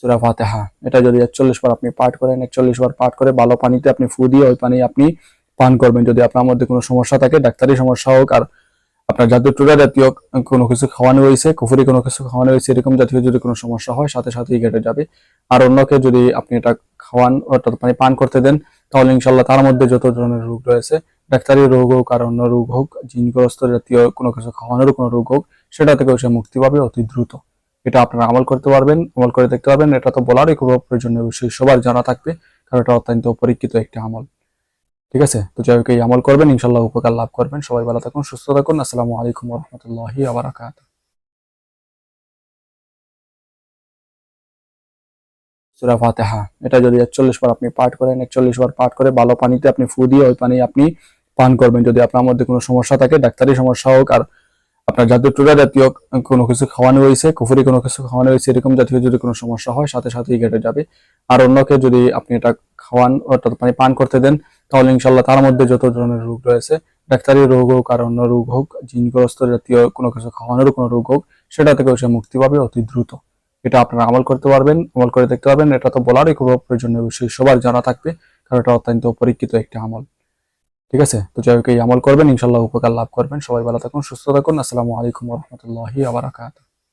সুরা ফাতেহা। এটা যদি একচল্লিশ বার আপনি পাঠ করেন, একচল্লিশ বার পাঠ করে ভালো পানিতে আপনি ফু দিয়ে ওই পানি আপনি পান করবেন। যদি আপনার মধ্যে কোনো সমস্যা থাকে, ডাক্তারি সমস্যা হোক আর আপনার জাতীয় টুরা জাতীয় কোনো কিছু খাওয়ানো হয়েছে, কুফুরি কোনো কিছু খাওয়ানো হয়েছে, এরকম জাতীয় যদি কোনো সমস্যা হয়, সাথে সাথেই কেটে যাবে। আর অন্যকে যদি আপনি এটা খাওয়ান, অর্থাৎ পানি পান করতে দেন, তাহলে ইনশাল্লাহ তার মধ্যে যত ধরনের রোগ রয়েছে, ডাক্তারি রোগ হোক আর অন্য রোগ হোক, জিনগ্রস্ত জাতীয় কোনো কিছু খাওয়ানোর কোনো রোগ হোক, সেটা থেকেও সে মুক্তি পাবে অতি দ্রুত। এটা আপনারা আমল করতে পারবেন আমল করে দেখতে পারবেন। এটা তো বলারই খুব প্রয়োজন নেই, অবশ্যই সবার জানা থাকবে কারণ এটা অত্যন্ত পরীক্ষিত একটি আমল। ঠিক আছে? তো যাই হোক এই আমল করবেন ইনশাল্লাহ উপকার লাভ করবেন। সবাই ভালো থাকুন সুস্থ থাকুন। আসসালামু আলাইকুম রহমতুল্লাহি আবরাকাত সুরা এটা যদি একচল্লিশ বার আপনি পাঠ করেন একচল্লিশ বার পাঠ করে ভালো পানিতে আপনি ফু দিয়ে ওই পানি আপনি পান করবেন। যদি আপনার মধ্যে কোনো সমস্যা থাকে ডাক্তারি সমস্যা হোক আর আপনার জাতীয় টুরা জাতীয় কোনো কিছু খাওয়ানো হয়েছে কুফুরি কোনো কিছু খাওয়ানো হয়েছে এরকম জাতীয় যদি কোনো সমস্যা হয় সাথে সাথেই কেটে যাবে। আর অন্যকে যদি আপনি এটা খাওয়ান অর্থাৎ পানি পান করতে দেন তাহলে ইনশাল্লাহ তার মধ্যে যত ধরনের রোগ রয়েছে ডাক্তারি রোগ হোক আর অন্য রোগ হোক জিনগ্রস্ত জাতীয় কোনো কিছু খাওয়ানোর কোনো রোগ হোক সেটা থেকেও সে মুক্তি পাবে অতি দ্রুত। এটা আপনারা আমল করতে পারবেন আমল করে দেখতে পারবেন। এটা তো বলারই খুব প্রয়োজন নেই, অবশ্যই সবার জানা থাকবে কারণ এটা অত্যন্ত পরীক্ষিত একটি আমল। ঠিক আছে? তো যাই হোক, এই আমল করবেন ইনশাল্লাহ উপকার লাভ করবেন। সবাই ভালো থাকুন, সুস্থ থাকুন। আসসালামু আলাইকুম রহমতুল্লাহি আবরাকাত